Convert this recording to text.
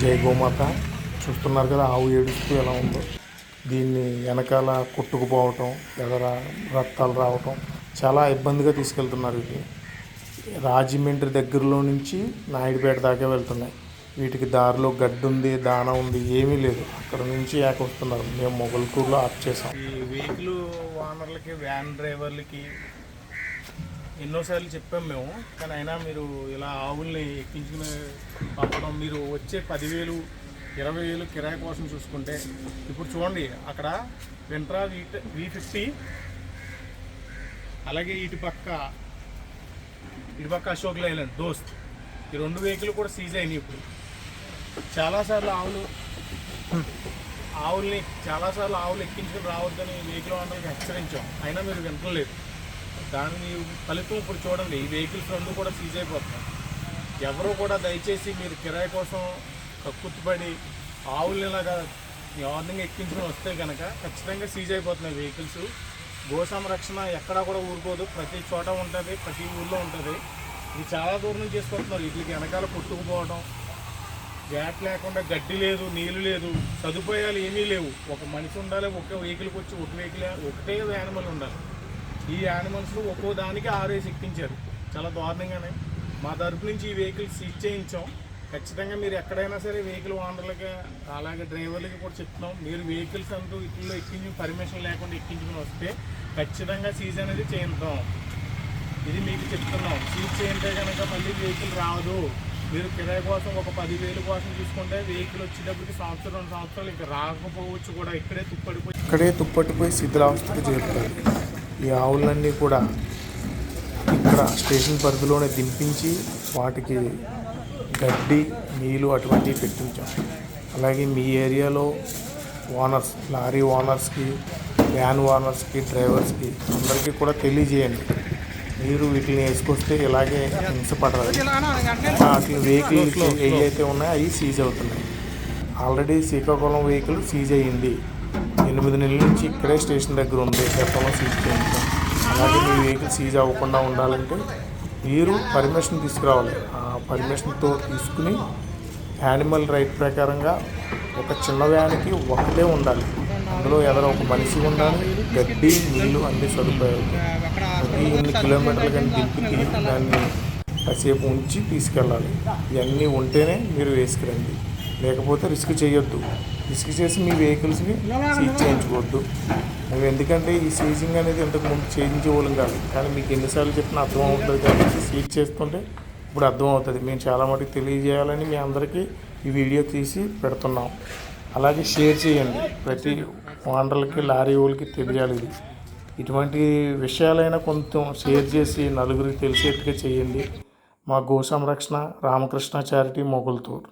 జై గోమాత. చూస్తున్నారు కదా ఆవు ఏడుస్తూ ఎలా ఉందో. దీన్ని వెనకాల కొట్టుకుపోవటం ఎదర రక్తాలు రావటం చాలా ఇబ్బందిగా తీసుకెళ్తున్నారు ఇది రాజమండ్రి దగ్గరలో నుంచి నాయుడుపేట దాకా వెళ్తున్నాయి. వీటికి దారిలో గడ్డి ఉంది దాన ఉంది ఏమీ లేదు. అక్కడ నుంచి వస్తున్నారు మేము మొగల్కూర్లో ఆఫ్ చేసాం ఈ వెహికల్ ఓనర్లకి వ్యాన్ డ్రైవర్లకి ఎన్నోసార్లు చెప్పాం మేము కానీ అయినా మీరు ఇలా ఆవుల్ని ఎక్కించుకుని పంపడం మీరు వచ్చే పదివేలు ఇరవై వేలు కిరాయి కోసం చూసుకుంటే ఇప్పుడు చూడండి అక్కడ వెంట్రా వీ వీ ఫిఫ్టీ అలాగే ఇటు పక్క ఇటు పక్క అశోక్ లైలాండ్ దోస్త్ ఈ రెండు వెహికల్ కూడా సీజ్ అయినాయి ఇప్పుడు. చాలాసార్లు ఆవులు ఆవుల్ని చాలాసార్లు ఆవులు ఎక్కించుకుని రావద్దని వెహికల్ ఓనర్కి హెచ్చరించాం అయినా మీరు వింటలేదు దాన్ని ఫలితం ఇప్పుడు చూడండి. ఈ వెహికల్స్ రెండు కూడా సీజ్ అయిపోతున్నాయి. ఎవరు కూడా దయచేసి మీరు కిరాయి కోసం కక్కుర్తిపడి ఆవుల్ని ఇలాగా వార్నింగ్ ఎక్కించుకుని వస్తే కనుక ఖచ్చితంగా సీజ్ అయిపోతున్నాయి వెహికల్స్ గో సంరక్షణ ఎక్కడా కూడా ఊరుకోదు. ప్రతి చోట ఉంటుంది ప్రతి ఊర్లో ఉంటుంది. ఇది చాలా దూరం నుంచి చేసుకుంటున్నారు వీటికి వెనకాల కొట్టుకుపోవడం గ్యాట్ లేకుండా గడ్డి లేదు నీళ్ళు లేదు సదుపాయాలు ఏమీ లేవు. ఒక మనిషి ఉండాలి ఒకే వెహికల్కి వచ్చి ఒక వెహికల్ ఒకటే యానిమల్ ఉండాలి. ఈ యానిమల్స్ ఒక్కో దానికి ఆరేసి ఎక్కించారు. చాలా దారుణంగానే. మా తరపు నుంచి ఈ వెహికల్స్ సీజ్ చేయించాం. ఖచ్చితంగా మీరు ఎక్కడైనా సరే వెహికల్ ఓనర్లకి అలాగే డ్రైవర్లకి కూడా చెప్తున్నాం. మీరు వెహికల్స్ అంటూ ఇట్లో ఎక్కించి పర్మిషన్ లేకుండా ఎక్కించుకుని వస్తే ఖచ్చితంగా సీజ్ అనేది చేయించాం. ఇది మీకు చెప్తున్నాం. సీజ్ చేయంటే కనుక మళ్ళీ వెహికల్ రాదు. మీరు కిరాయి కోసం ఒక పదివేలు కోసం చూసుకుంటే వెహికల్ వచ్చేటప్పటికి సంవత్సరం రెండు సంవత్సరాలు ఇంకా రాకపోవచ్చు కూడా. ఇక్కడే తుప్పడిపోయి ఇక్కడే తుప్పటిపోయి శిథిలావస్థకు చేరుతారు. ఈ ఆవులన్నీ కూడా ఇక్కడ స్టేషన్ పరిధిలోనే దింపించి వాటికి గడ్డి నీళ్ళు అటువంటివి పెట్టించాం. అలాగే మీ ఏరియాలో ఓనర్స్ లారీ ఓనర్స్కి వ్యాన్ ఓనర్స్కి డ్రైవర్స్కి అందరికీ కూడా తెలియజేయండి. మీరు వీటిని వేసుకొస్తే ఇలాగే హింసపడరు అసలు వెహికల్స్ ఏ అయితే ఉన్నాయో అవి సీజ్ అవుతున్నాయి. ఆల్రెడీ శ్రీకాకుళం వెహికల్ సీజ్ అయ్యింది. ఎనిమిది నెలల నుంచి ఇక్కడే స్టేషన్ దగ్గర ఉంది గతంలో సీజ్ చేయించాం. అలాగే మీ వెహికల్ సీజ్ అవ్వకుండా ఉండాలంటే మీరు పర్మిషన్ తీసుకురావాలి. ఆ పర్మిషన్తో తీసుకుని యానిమల్ రైట్ ప్రకారంగా ఒక చిన్న వ్యాన్కి ఒకటే ఉండాలి. అందులో ఎదర ఒక మనిషి ఉండాలి గడ్డి నీళ్ళు అన్ని సదుపాయాలు. ప్రతి ఎన్ని కిలోమీటర్లు కానీ దింపి దాన్ని కాసేపు ఉంచి తీసుకెళ్ళాలి. ఇవన్నీ ఉంటేనే మీరు వేసుకురండి. లేకపోతే రిస్క్ చేయొద్దు. రిస్క్ చేసి మీ వెహికల్స్ని సీజ్ చేయించుకోవద్దు. మేము ఎందుకంటే ఈ సీజింగ్ అనేది ఇంతకు ముందు చేయించేవాళ్ళం కాదు. కానీ మీకు ఎన్నిసార్లు చెప్పినా అర్థం అవుతుంది కాబట్టి సీజ్ చేస్తుంటే ఇప్పుడు అర్థం అవుతుంది. మేము చాలా మటుకు తెలియజేయాలని మీ అందరికీ ఈ వీడియో తీసి పెడుతున్నాం. అలాగే షేర్ చేయండి. ప్రతి ఓనర్లకి లారీ వాళ్ళకి తెలియాలి ఇది. ఇటువంటి విషయాలైనా కొంచెం షేర్ చేసి నలుగురికి తెలిసేట్టుగా చేయండి. మా గో సంరక్షణ రామకృష్ణ చారిటీ మొగుల్తూరు.